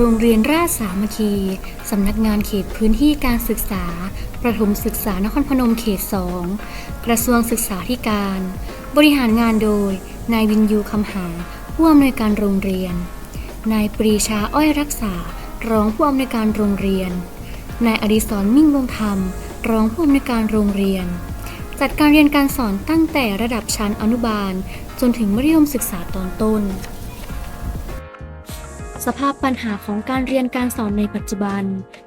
โรงเรียนราชสามัคคี สำนักงานเขตพื้นที่การศึกษา ประถมศึกษานครพนมเขต 2 กระทรวงศึกษาธิการ บริหารงานโดย นายวินยูคำหา ผู้อำนวยการโรงเรียน นายปรีชาอ้อยรักษา รองผู้อำนวยการโรงเรียน นายอดิศรมิ่งวงธรรม รองผู้อำนวยการโรงเรียน จัดการเรียนการสอนตั้งแต่ระดับชั้นอนุบาล จนถึงมัธยมศึกษาตอนต้น สภาพปัญหาของการเรียนการสอนในปัจจุบัน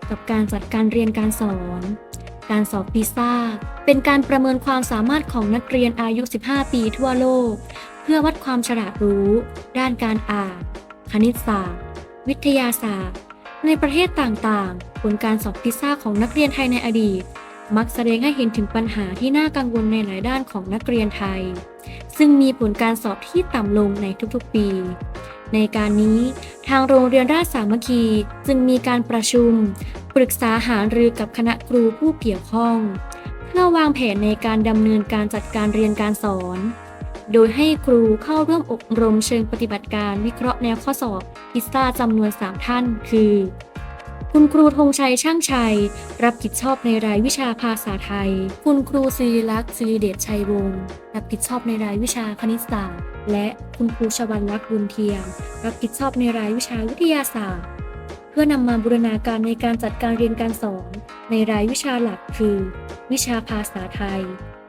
กับการจัดการเรียนการสอน การสอบพิซซ่า เป็นการประเมินความสามารถของนักเรียนอายุ 15 ปีทั่วโลก เพื่อวัดความฉลาดรู้ ด้านการอ่าน คณิตศาสตร์ วิทยาศาสตร์ ในประเทศต่างๆ ผลการสอบพิซซ่าของนักเรียนไทยในอดีต มักแสดงให้เห็นถึงปัญหาที่น่ากังวลในหลายด้านของนักเรียนไทย ซึ่งมีผลการสอบที่ต่ำลงในทุกๆปี ในการนี้ทางโรงเรียนราชสามัคคีจึงมีการประชุม ปรึกษาหารือกับคณะครูผู้เกี่ยวข้อง เพื่อวางแผนในการดำเนินการจัดการเรียนการสอน โดยให้ครูเข้าร่วมอบรมเชิงปฏิบัติการวิเคราะห์แนวข้อสอบพิซซ่าจำนวน 3 ท่าน คือ คุณครูธงชัยช่างชัย รับผิดชอบในรายวิชาภาษาไทย คุณครูศิริลักษณ์ศิริเดชชัยวงศ์รับผิดชอบในรายวิชาคณิตศาสตร์ และคุณครูชวันลักษณ์บุญเทียม รับผิดชอบในรายวิชาวิทยาศาสตร์ เพื่อนำมาบูรณาการในการจัดการเรียนการสอน ในรายวิชาหลักคือ วิชาภาษาไทย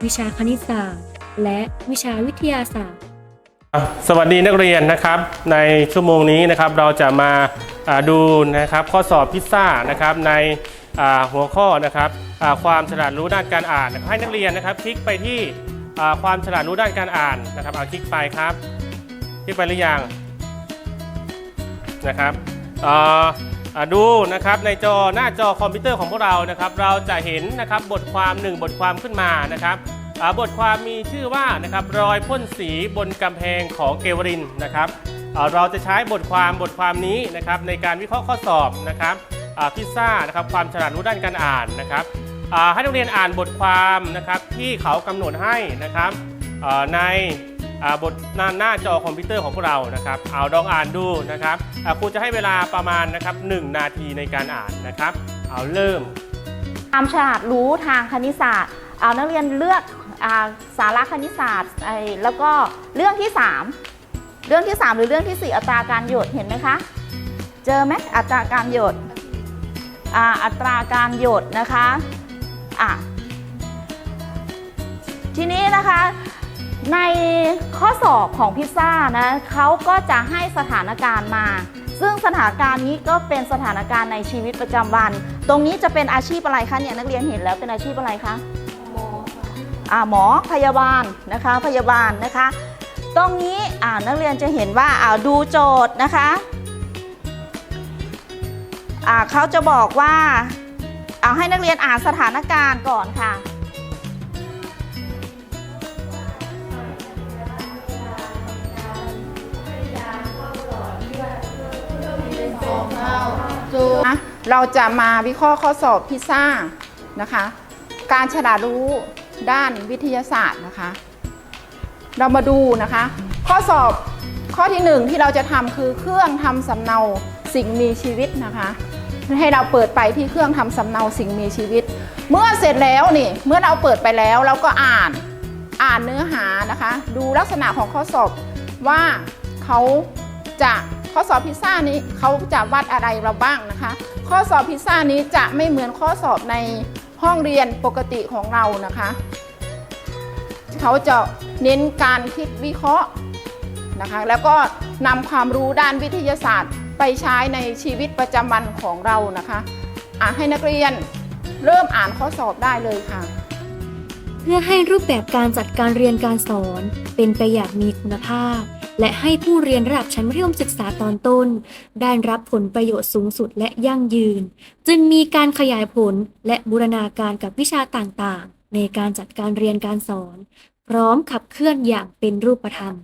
วิชาคณิตศาสตร์ และวิชาวิทยาศาสตร์ สวัสดีนักเรียนนะครับ ในชั่วโมงนี้นะครับเราจะมาดูนะครับข้อสอบพิซซ่านะครับในหัวข้อนะครับความฉลาดรู้ด้านการอ่านให้นักเรียนนะครับ คลิกไปที่ความฉลาดรู้ด้านการอ่านนะครับเอาคลิกไปครับคลิกไปหรือยังนะครับดูนะครับในจอหน้าจอคอมพิวเตอร์ของพวกเรานะครับ เราจะเห็นนะครับบทความหนึ่งบทความขึ้นมานะครับ บทความมีชื่อว่านะครับรอยพ่นสีบนกำแพงของเกวรินนะครับเราจะใช้บทความบทความนี้นะครับในการวิเคราะห์ข้อสอบนะครับพิซซ่านะครับความฉลาดรู้ด้านการอ่านนะครับให้นักเรียนอ่านบทความนะครับที่เขากำหนดให้นะครับในบทหน้าหน้าจอคอมพิวเตอร์ของพวกเรานะครับเอาลองอ่านดูนะครับครูจะให้เวลาประมาณนะครับ1นาทีในการอ่านนะครับเอาเริ่มความฉลาดรู้ทางคณิตศาสตร์เอานักเรียนเลือก สาระคณิตศาสตร์แล้วก็เรื่องที่ 3 เรื่องที่ 3 หรือเรื่องทีสี่4 อัตราการหยดเห็นไหมคะ เจอไหมอัตราการหยดอัตราการหยดนะคะอะทีนี้นะคะในข้อสอบของพิซซ่านะเขาก็จะให้สถานการณ์มา ซึ่งสถานการณ์นี้ก็เป็นสถานการณ์ในชีวิตประจำวัน ตรงนี้จะเป็นอาชีพอะไรคะเนี่ยนักเรียนเห็นแล้วเป็นอาชีพอะไรคะ หมอพยาบาลนะคะพยาบาลนะคะ ตรงนี้นักเรียนจะเห็นว่าดูโจทย์นะคะเขาจะบอกว่าเอาให้นักเรียนอ่านสถานการณ์ก่อนค่ะนะเราจะมาวิเคราะห์ข้อสอบพิซซ่านะคะ การฉลาดรู้ ด้านวิทยาศาสตร์นะคะ เรามาดูนะคะ ข้อสอบข้อที่หนึ่งที่เราจะทำคือเครื่องทำสำเนาสิ่งมีชีวิตนะคะให้เราเปิดไปที่เครื่องทำสำเนาสิ่งมีชีวิต เมื่อเสร็จแล้วนี่เมื่อเราเปิดไปแล้วเราก็อ่านอ่านเนื้อหานะคะ ดูลักษณะของข้อสอบว่าเขาจะข้อสอบพิซซ่านี้เขาจะวัดอะไรเราบ้างนะคะ ข้อสอบพิซซ่านี้จะไม่เหมือนข้อสอบใน ห้องเรียนปกติของเรานะคะ เขาจะเน้นการคิดวิเคราะห์นะคะ แล้วก็นำความรู้ด้านวิทยาศาสตร์ไปใช้ในชีวิตประจำวันของเรานะคะอะให้นักเรียนเริ่มอ่านข้อสอบได้เลยค่ะ เพื่อให้รูปแบบการจัดการเรียนการสอนเป็นไปอย่างมีคุณภาพ และให้ผู้เรียนระดับชั้นมัธยมศึกษาตอนต้น ได้รับผลประโยชน์สูงสุดและยั่งยืน จึงมีการขยายผลและบูรณาการกับวิชาต่างๆ ในการจัดการเรียนการสอน พร้อมขับเคลื่อนอย่างเป็นรูปธรรม